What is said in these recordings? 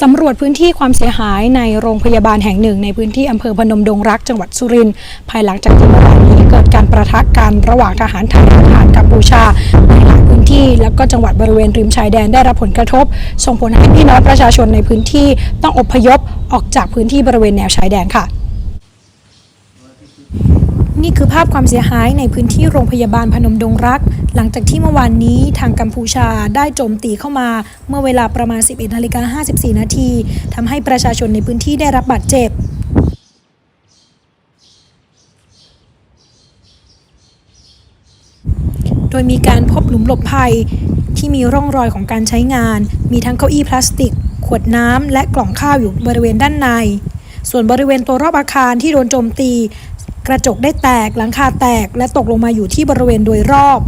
สำรวจพื้นที่ความเสียหายในโรงพยาบาลแห่งหนึ่ง ในพื้นที่อำเภอพนมดงรักจังหวัดสุรินทร์ภายหลังจากที่เมื่อวานนี้เกิดการประทะกันระหว่างทหารไทยและทหารกัมพูชาในหลายพื้นที่ แล้วก็จังหวัดบริเวณริมชายแดนได้รับผลกระทบ ส่งผลให้พี่น้องประชาชนในพื้นที่ต้องอพยพออกจากพื้นที่บริเวณแนวชายแดนค่ะนี่คือภาพความเสียหายในพื้นที่โรงพยาบาลพนมดงรัก หลังจากที่เมื่อวานนี้ทางกัมพูชาได้โจมตีเข้ามาเมื่อเวลาประมาณ 11นาฬิกา54 นาทีทำให้ประชาชนในพื้นที่ได้รับบาดเจ็บโดยมีการพบหลุมหลบภัยที่มีร่องรอยของการใช้งาน มีทั้งเก้าอี้พลาสติก ขวดน้ำ และกล่องข้าวอยู่บริเวณด้านใน ส่วนบริเวณตัวรอบอาคารที่โดนโจมตี กระจกได้แตก หลังคาแตก และตกลงมาอยู่ที่บริเวณโดยรอบ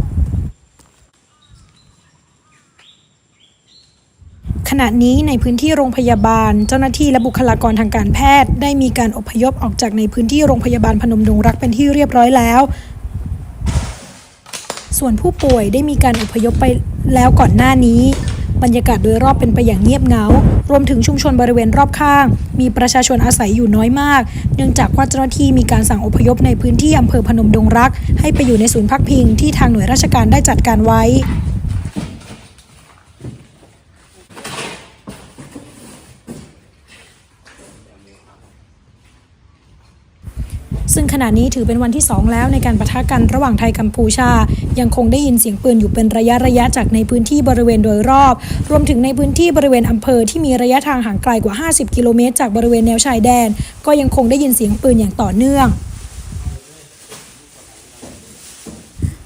ขณะนี้ในพื้นที่โรงพยาบาล เจ้าหน้าที่และบุคลากรทางการแพทย์ ได้มีการอพยพออกจากในพื้นที่โรงพยาบาลพนมดงรักเป็นที่เรียบร้อยแล้ว ส่วนผู้ป่วยได้มีการอพยพไปแล้วก่อนหน้านี้บรรยากาศโดยรอบเป็นไปอย่างเงียบเหงา รวมถึงชุมชนบริเวณรอบข้าง มีประชาชนอาศัยอยู่น้อยมาก เนื่องจากว่าเจ้าหน้าที่มีการสั่งอพยพในพื้นที่อำเภอพนมดงรัก ให้ไปอยู่ในศูนย์พักพิงที่ทางหน่วยราชการได้จัดการไว้ ซึ่งขณะนี้ถือเป็นวันที่ 2 แล้วในการปะทะกันระหว่างไทยกัมพูชา ยังคงได้ยินเสียงปืนอยู่เป็นระยะระยะจากในพื้นที่บริเวณโดยรอบ รวมถึงในพื้นที่บริเวณอำเภอที่มีระยะทางห่างไกลกว่า 50 กิโลเมตรจากบริเวณแนวชายแดน ก็ยังคงได้ยินเสียงปืนอย่างต่อเนื่อง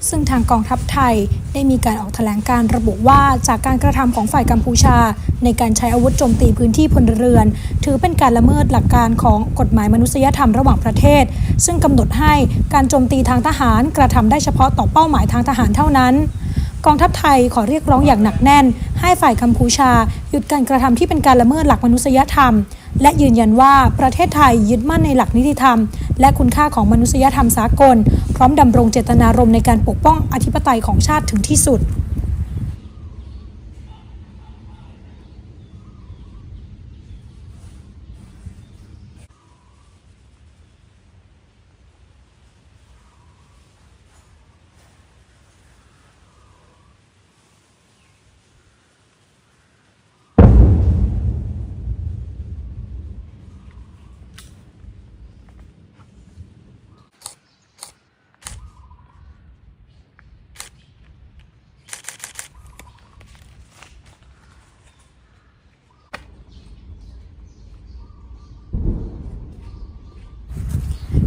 ซึ่งทางกองทัพไทยได้มีการออกแถลงการระบุว่าจากการกระทำของฝ่ายกัมพูชา ในการใช้อาวุธโจมตีพื้นที่พลเรือน ถือเป็นการละเมิดหลักการของกฎหมายมนุษยธรรมระหว่างประเทศ ซึ่งกำหนดให้การโจมตีทางทหารกระทำได้เฉพาะต่อเป้าหมายทางทหารเท่านั้น กองทัพไทยขอเรียกร้องอย่างหนักแน่นให้ฝ่ายกัมพูชา หยุดการกระทำที่เป็นการละเมิดหลักมนุษยธรรม และยืนยันว่าประเทศไทยยึดมั่นในหลักนิติธรรม และคุณค่าของมนุษยธรรมสากล พร้อมดำรงเจตนารมณ์ในการปกป้องอธิปไตยของชาติถึงที่สุด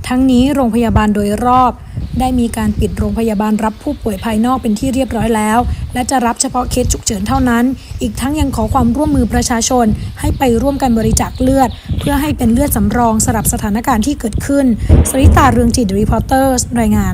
ทั้งนี้โรงพยาบาลโดยรอบ ได้มีการปิดโรงพยาบาลรับผู้ป่วยภายนอกเป็นที่เรียบร้อยแล้ว และจะรับเฉพาะเคสฉุกเฉินเท่านั้น อีกทั้งยังขอความร่วมมือประชาชน ให้ไปร่วมกันบริจาคเลือด เพื่อให้เป็นเลือดสำรองสำหรับสถานการณ์ที่เกิดขึ้น สริตาเรืองจิตรีพอร์เตอร์ รายงาน